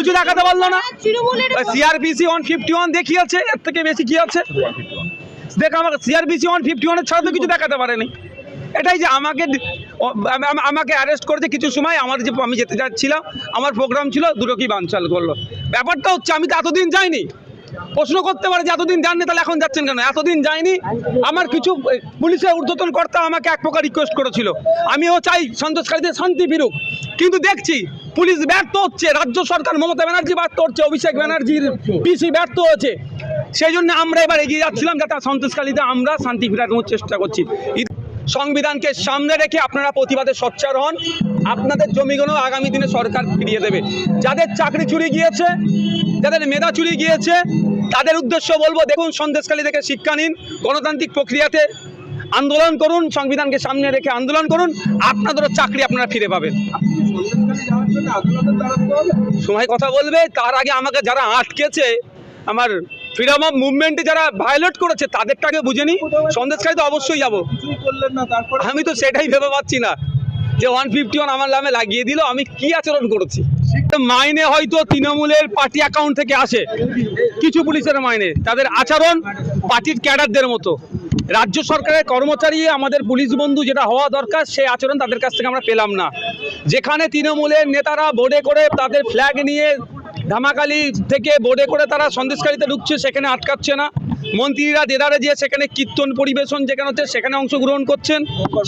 কিছু দেখাতে পারল না। সিআরপিসি ওয়ান ফিফটি ওয়ান দেখিয়েছে এর থেকে বেশি কি আছে? দেখ আমাকে সিআরপিসি ওয়ান ফিফটি ওয়ানের ছাড়া তো কিছু দেখাতে পারেনি। এটাই যে আমাকে আমাকে অ্যারেস্ট করেছে কিছু সময় আমার যে আমি যেতে যাচ্ছিলাম আমার প্রোগ্রাম ছিল দুটো কি বানচাল করল। ব্যাপারটা হচ্ছে আমি তো এতদিন যাইনি। প্রশ্ন করতে পারে যে এতদিন যাননি, তাহলে এখন যাচ্ছেন কেন? এতদিন যায়নি? আমার কিছু পুলিশের ঊর্ধ্বতন কর্তা আমাকে এক প্রকার রিকোয়েস্ট করেছিল। আমিও চাই সন্তোষকারীদের শান্তি ফিরুক। কিন্তু দেখছি পুলিশ ব্যর্থ হচ্ছে, রাজ্য সরকার মমতা ব্যানার্জি ব্যর্থ হচ্ছে, অভিষেক ব্যানার্জির পিসি ব্যর্থ হচ্ছে সেই জন্য আমরা এবার এগিয়ে যাচ্ছিলাম যাতে সন্তোষকারীতে আমরা শান্তি ফিরানোর চেষ্টা করছি। সংবিধানকে সামনে রেখে আপনারা প্রতিবাদে সোচ্চার হন। আপনাদের জমিগুলো আগামী দিনে সরকার ফিরিয়ে দেবে। যাদের চাকরি চুরি গিয়েছে, যাদের মেধা চুরি গিয়েছে, তাদের উদ্দেশ্য বলব, দেখুন সন্দেশকালী থেকে শিক্ষা নিন, গণতান্ত্রিক প্রক্রিয়াতে আন্দোলন করুন, সংবিধানকে সামনে রেখে আন্দোলন করুন, আপনাদেরও চাকরি আপনারা ফিরে পাবেন। সময় কথা বলবে, তার আগে আমাকে যারা আটকেছে, আমার ফ্রিডম অফ মুভমেন্টে যারা ভায়োলেট করেছে, তাদেরটাকে বুঝে নি। সন্দেশকারী তো অবশ্যই যাব। আমি তো সেটাই ভেবে পাচ্ছি না যে ওয়ান ফিফটি ওয়ান আমার নামে লাগিয়ে দিল, আমি কি আচরণ করেছি? মাইনে হয়তো তৃণমূলের পার্টি অ্যাকাউন্ট থেকে আসে। কিছু পুলিশের মাইনে। তাদের আচরণ পার্টির ক্যাডারদের মতো। রাজ্য সরকারের কর্মচারী, আমাদের পুলিশ বন্ধু যেটা হওয়া দরকার সেই আচরণ তাদের কাছ থেকে আমরা পেলাম না। যেখানে তৃণমূলের নেতারা বোর্ডে করে তাদের ফ্ল্যাগ নিয়ে ধামাকালি থেকে বোর্ডে করে তারা সন্দেশকারীতে ঢুকছে, সেখানে আটকাচ্ছে না। মন্ত্রীরা দেদারে যে সেখানে কীর্তন পরিবেশন যেখানে হচ্ছে, সেখানে অংশগ্রহণ করছেন,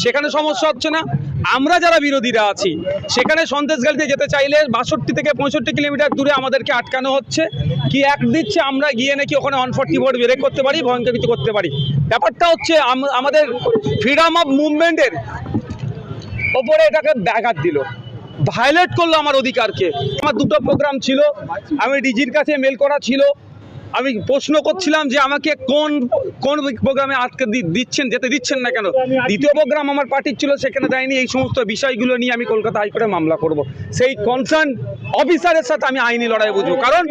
সেখানে সমস্যা হচ্ছে না। আমরা যারা বিরোধীরা আছি, সেখানে সন্দেশগালিতে যেতে চাইলে বাষট্টি থেকে পঁয়ষট্টি কিলোমিটার দূরে আমাদেরকে আটকানো হচ্ছে। কি এক দিচ্ছে, আমরা গিয়ে নাকি ওখানে ওয়ান ফর্টি বোর্ড ব্রেক করতে পারি, ভয়ঙ্কর কিছু করতে পারি। ব্যাপারটা হচ্ছে আমাদের ফ্রিডম অফ মুভমেন্টের ওপরে এটাকে ব্যাঘাত দিল। ভায়োলেট করল আমার অধিকারকে। আমার দুটো প্রোগ্রাম ছিল। আমি ডিজির কাছে মেল করা ছিল। আমি প্রশ্ন করছিলাম যে আমাকে কোন কোন প্রোগ্রামে আটকে দিচ্ছেন, যেতে দিচ্ছেন না কেন? দ্বিতীয় প্রোগ্রাম আমার পার্টির ছিল, সেখানে দেয়নি। এই সমস্ত বিষয়গুলো নিয়ে আমি কলকাতা হাইকোর্টে মামলা করব। সেই কনসার্ন অফিসারের সাথে আমি আইনি লড়াই বুঝব। কারণ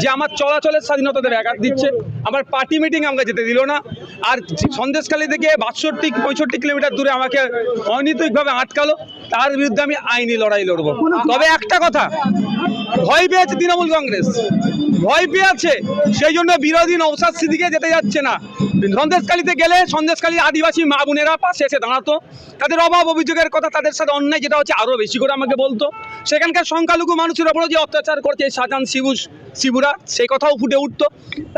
যে আমার চলাচলের স্বাধীনতাতে ব্যাঘাত দিচ্ছে। আমার পার্টি মিটিং আমাকে যেতে দিল না। আর সন্দেশখালী থেকে বাষট্টি, পঁয়ষট্টি কিলোমিটার দূরে আমাকে অনৈতিকভাবে আটকালো। তার বিরুদ্ধে আমি আইনি লড়াই লড়বো। তবে একটা কথা, ভয় পেয়েছে তৃণমূল কংগ্রেস। ভয় পেয়ে আছে। সেই জন্য বিরোধী নৌসাদ সিদ্দিকে যেতে যাচ্ছে না। সন্দেশকালীতে গেলে সন্দেশকালীর আদিবাসী মা বোনেরা পাশে এসে দাঁড়াতো। তাদের অভাব অভিযোগের কথা তাদের সাথে অন্যায় যেটা হচ্ছে আরও বেশি করে আমাকে বলতো। সেখানকার সংখ্যালঘু মানুষের ওপরও যে অত্যাচার করছে এই শাহজাহান শিবু শিবুরা সেই কথাও ফুটে উঠতো।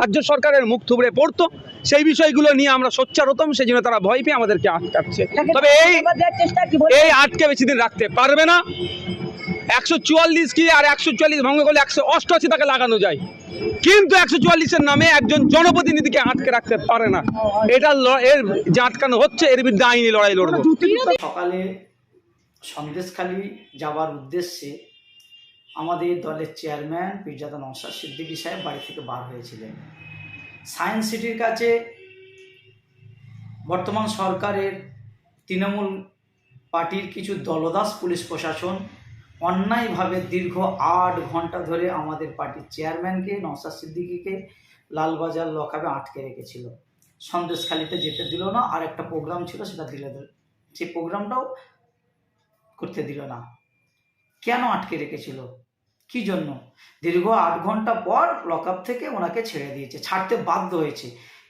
রাজ্য সরকারের মুখ থুবড়ে পড়তো। সেই বিষয়গুলো নিয়ে আমরা সোচ্চার হতাম সেই জন্য তারা ভয় পেয়ে আমাদেরকে আটকাচ্ছে। তবে এই এই আটকে বেশি দিন রাখতে পারবে না। একশো চুয়াল্লিশ কি আর একশো চুয়াল্লিশ ভঙ্গ করলে একশো অষ্টআশি তাকে লাগানো যায়? কিন্তু একশো চুয়াল্লিশের নামে একজন জনপ্রতিনিধিকে আটকে রাখতে পারে না। এটা এর যে আটকানো হচ্ছে, এর বিরুদ্ধে আইনি লড়াই লড়বো। সকালে সন্দেশখালি যাওয়ার উদ্দেশ্যে আমাদের দলের চেয়ারম্যান পীরজাদা নওশাদ সিদ্দিকী সাহেব বাড়ি থেকে বার হয়েছিলেন। সায়েন্স সিটির কাছে বর্তমান সরকারের তৃণমূল পার্টির কিছু দলদাস পুলিশ প্রশাসন অন্যায়ভাবে দীর্ঘ আট ঘণ্টা ধরে আমাদের পার্টির চেয়ারম্যানকে, নওশাদ সিদ্দিকীকে লালবাজার লকাবে আটকে রেখেছিল। সন্দেশখালিতে যেতে দিল না আর একটা প্রোগ্রাম ছিল সেটা দিলে সেই প্রোগ্রামটাও করতে দিল না। কেন আটকে রেখেছিল? কি জন্য? দীর্ঘ আট ঘণ্টা পর লকআপ থেকে ওনাকে ছেড়ে দিয়েছে, ছাড়তে বাধ্য হয়েছে।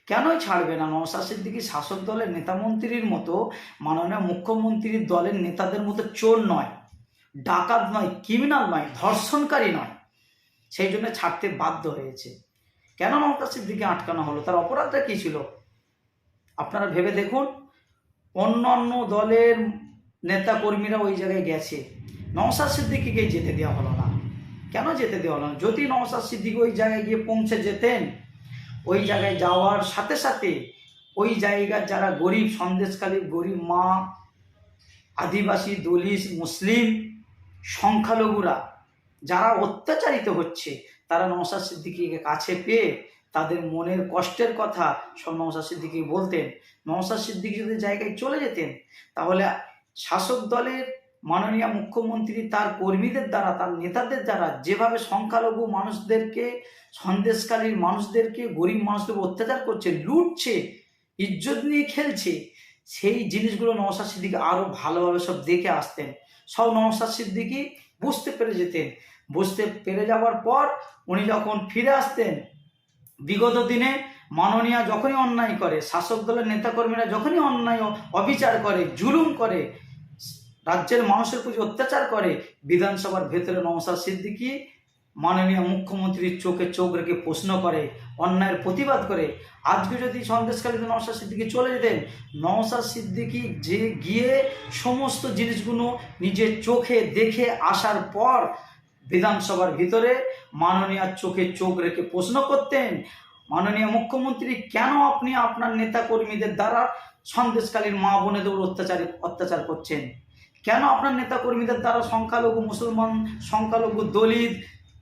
কেনই ছাড়বে না? নওশাদ সিদ্দিকী শাসক দলের নেতামন্ত্রীর মতো মাননীয় মুখ্যমন্ত্রীর দলের নেতাদের মতো চোর নয়। ডাকাত নয় ক্রিমিনাল নয়, ধর্ষণকারী নয়। সেই জন্য ছাড়তে বাধ্য হয়েছে। কেন নওশাদ সিদ্দিকী আটকানো হলো? তার অপরাধটা কী ছিল? আপনারা ভেবে দেখুন অন্য অন্য দলের নেতা কর্মীরা ওই জায়গায় গেছে। নওশাদ সিদ্দিকিকে যেতে দেওয়া হলো না। কেন যেতে দেওয়া হলো না? যদি নওশাদ সিদ্দিকি ওই জায়গায় গিয়ে পৌঁছে যেতেন, ওই জায়গায় যাওয়ার সাথে সাথে ওই জায়গার যারা গরিব সন্দেশকালীর গরিব মা, আদিবাসী, দলিত, মুসলিম সংখ্যালঘুরা যারা অত্যাচারিত হচ্ছে, তারা নওশাদ সিদ্দিকিকে কাছে পেয়ে তাদের মনের কষ্টের কথা সব নওশাদ সিদ্দিকি বলতেন। নওশাদ সিদ্দিকি যদি জায়গায় চলে যেতেন, তাহলে শাসক দলের মাননীয় মুখ্যমন্ত্রী তার কর্মীদের দ্বারা, তার নেতাদের দ্বারা যেভাবে সংখ্যালঘু মানুষদেরকে সন্দেশকালীর মানুষদেরকে, গরিব মানুষদের অত্যাচার করছে, লুটছে, ইজ্জত নিয়ে খেলছে, সেই জিনিসগুলো নওশাদ সিদ্দিকি আরও ভালোভাবে সব দেখে আসতেন। সব নমস্কার সিদ্দিকি বুঝতে পেরে যেতেন। বুঝতে পেরে যাওয়ার পর উনি যখন ফিরে আসতেন, বিগত দিনে মাননীয়া যখনই অন্যায় করে, শাসক দলের নেতাকর্মীরা যখনই অন্যায়, অবিচার করে, জুলুম করে, রাজ্যের মানুষের প্রতি অত্যাচার করে, বিধানসভার ভেতরে নমসার সিদ্দিকী মাননীয় মুখ্যমন্ত্রীর চোখে চোখ রেখে প্রশ্ন করে, অন্যায়ের প্রতিবাদ করে, আজকে যদি সন্দেশকালীতে নওশাদ সিদ্দিকী চলে যেতেন নওশাদ সিদ্দিকী যে গিয়ে সমস্ত জিনিসগুলো নিজের চোখে দেখে আসার পর বিধানসভার ভিতরে মাননীয় চোখে চোখ রেখে প্রশ্ন করতেন, মাননীয় মুখ্যমন্ত্রী কেন আপনি আপনার নেতা কর্মীদের দ্বারা সন্দেশকালীন মা বোনেদের অত্যাচার অত্যাচার করছেন? কেন আপনার নেতা কর্মীদের দ্বারা সংখ্যালঘু মুসলমান, সংখ্যালঘু দলিত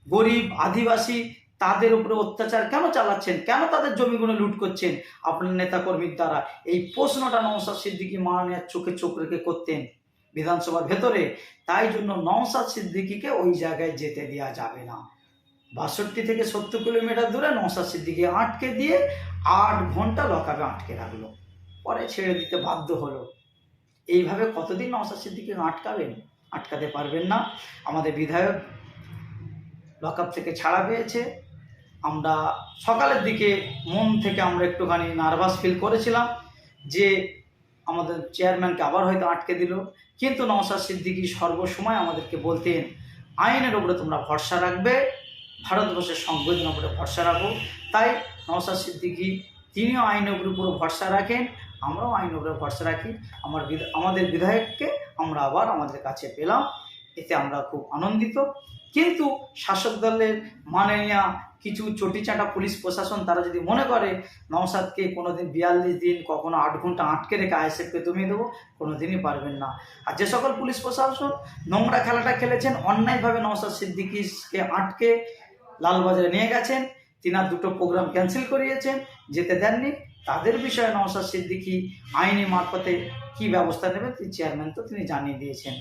গরিব আদিবাসী, তাদের উপরে অত্যাচার কেন চালাচ্ছেন? কেন তাদের জমিগুলো লুট করছেন? আপনার নেতা কর্মীর দ্বারা এই প্রশ্নটা নওশাদ সিদ্দিকী মাননীয় চোখে চোখ রেখে করতেন বিধানসভার ভেতরে। তাই জন্য নওশাদ সিদ্দিকিকে ওই জায়গায় যেতে দেওয়া যাবে না। বাষট্টি থেকে সত্তর কিলোমিটার দূরে নওশাদ সিদ্দিকী আটকে দিয়ে আট ঘণ্টা লকাবে আটকে রাখল। পরে ছেড়ে দিতে বাধ্য হলো। এইভাবে কতদিন নওশাদ সিদ্দিকী আটকাবেন? আটকাতে পারবেন না। আমাদের বিধায়ক লকআপ থেকে ছাড়া পেয়েছে। আমরা সকালের দিকে মন থেকে আমরা একটুখানি নার্ভাস ফিল করেছিলাম যে আমাদের চেয়ারম্যানকে আবার হয়তো আটকে দিল। কিন্তু নওশাদ সিদ্দিকী সর্বসময় আমাদেরকে বলতেন, আইনের উপরে তোমরা ভরসা রাখবে, ভারতবর্ষের সংবিধানের উপরে ভরসা রাখো। তাই নওশাদ সিদ্দিকী তিনিও আইনের উপরে পুরো ভরসা রাখেন, আমরাও আইনের উপরে ভরসা রাখি। আমার আমাদের বিধায়ককে আমরা আবার আমাদের কাছে পেলাম। এতে আমরা খুব আনন্দিত। কিন্তু শাসক দলের মাননীয় কিছু চটিচাটা পুলিশ প্রশাসন তারা যদি মনে করে, নওশাদকে কোনোদিন বিয়াল্লিশ দিন কখনো আট ঘণ্টা আটকে রেখে আইএসএফকে দমিয়ে দেবো কোনো দিনই পারবেন না। আর যে সকল পুলিশ প্রশাসন নোংরা খেলাটা খেলেছেন, অন্যায়ভাবে নওশাদ সিদ্দিকিকে আটকে লালবাজারে নিয়ে গেছেন, তিনার দুটো প্রোগ্রাম ক্যান্সেল করিয়েছেন, যেতে দেননি। তাদের বিষয়ে নওশাদ সিদ্দিকী আইনি মারফতে কী ব্যবস্থা তিনি চেয়ারম্যান তো তিনি জানিয়ে দিয়েছেন।